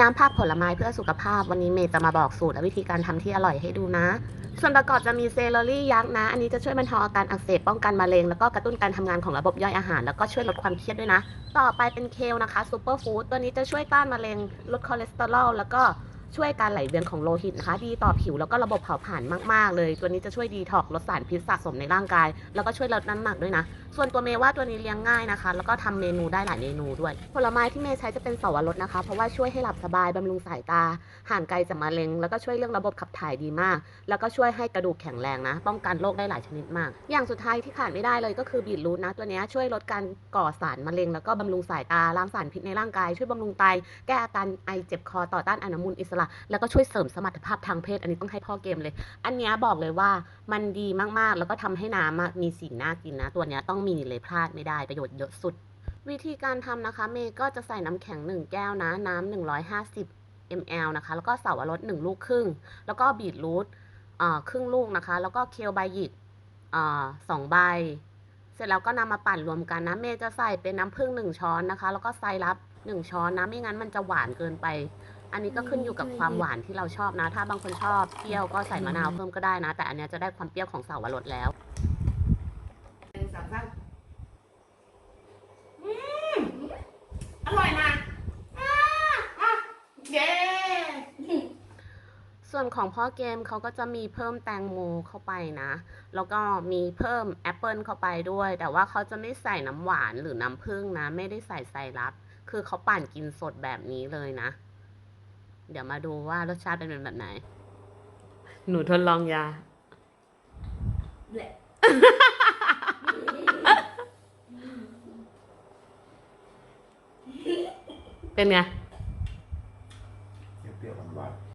น้ำผักผลไม้เพื่อสุขภาพ วันนี้เมย์จะมาบอกสูตรและวิธีการทำที่อร่อยให้ดูนะ ส่วนประกอบจะมีเซเลอรี่ยักษ์นะ อันนี้จะช่วยบรรเทาอาการอักเสบป้องกันมะเร็ง แล้วก็กระตุ้นการทำงานของระบบย่อยอาหาร แล้วก็ช่วยลดความเครียดด้วยนะ ต่อไปเป็นเคลนะคะซูเปอร์ฟู้ดตัวนี้จะช่วยต้านมะเร็งลดคอเลสเตอรอลแล้วก็ช่วยการไหลเวียนของโลหิตนะคะ ดีต่อผิวแล้วก็ระบบเผาผลาญมาก ๆ เลย ตัวนี้จะช่วยดีท็อกลดสารพิษสะสมในร่างกาย แล้วก็ช่วยลดน้ำหนักด้วยนะส่วนตัวเมย์ว่าตัวนี้เลี้ยงง่ายนะคะ แล้วก็ทำเมนูได้หลายเมนูด้วย ผลไม้ที่เมย์ใช้จะเป็นสวรสนะคะ เพราะว่าช่วยให้หลับสบายบำรุงสายตา ห่างไกลจากมะเร็ง แล้วก็ช่วยเรื่องระบบขับถ่ายดีมาก แล้วก็ช่วยให้กระดูกแข็งแรงนะ ป้องกันโรคได้หลายชนิดมาก อย่างสุดท้ายที่ขาดไม่ได้เลยก็คือบีทรูทนะ ตัวนี้ช่วยลดการก่อสารมะเร็ง แล้วก็บำรุงสายตา ล้างสารพิษในร่างกาย ช่วยบำรุงไต แก้อาการไอเจ็บคอ ต่อต้านอนุมูลอิสระ แล้วก็ช่วยเสริมสมรรถภาพทางเพศ อันนี้ต้องให้พ่อเกมเลย อันนี้บอกเลยว่ามันดีมากๆ แล้วก็ทำให้น้ำมีสีน่ากินนะ ตัวเนี้ยต้องมีเลยพลาดไม่ได้ประโยชน์เยอะสุด วิธีการทำนะคะ เมย์ก็จะใส่น้ำแข็ง 1 แก้วนะ น้ำ150 ml นะคะ แล้วก็เสาวรส1ลูกครึ่ง แล้วก็บีทรูทอครึ่งลูกนะคะ แล้วก็เคลใบหยิกอ่าสองใบ เสร็จแล้วก็นำมาปั่นรวมกันนะ เมย์จะใส่เป็นน้ำผึ้ง1ช้อนนะคะ แล้วก็ไซรัป1ช้อนนะ ไม่งั้นมันจะหวานเกินไปอันนี้ก็ขึ้นอยู่กับความหวานที่เราชอบนะ ถ้าบางคนชอบเปรี้ยวก็ใส่มะนาวเพิ่มก็ได้นะ แต่อันนี้จะได้ความเปรี้ยวของเสาวรสแล้ว สามสามอืมอร่อยนะอ่าอะเย้ส่วนของพ่อเกมเขาก็จะมีเพิ่มแตงโมเข้าไปนะ แล้วก็มีเพิ่มแอปเปิลเข้าไปด้วย แต่ว่าเขาจะไม่ใส่น้ำหวานหรือน้ำผึ้งนะ ไม่ได้ใส่ไซรัป คือเขาปั่นกินสดแบบนี้เลยนะ เดี๋ยวมาดูว่ารสชาติเป็นแบบไหน หนูทดลองยา แหละ เป็นไง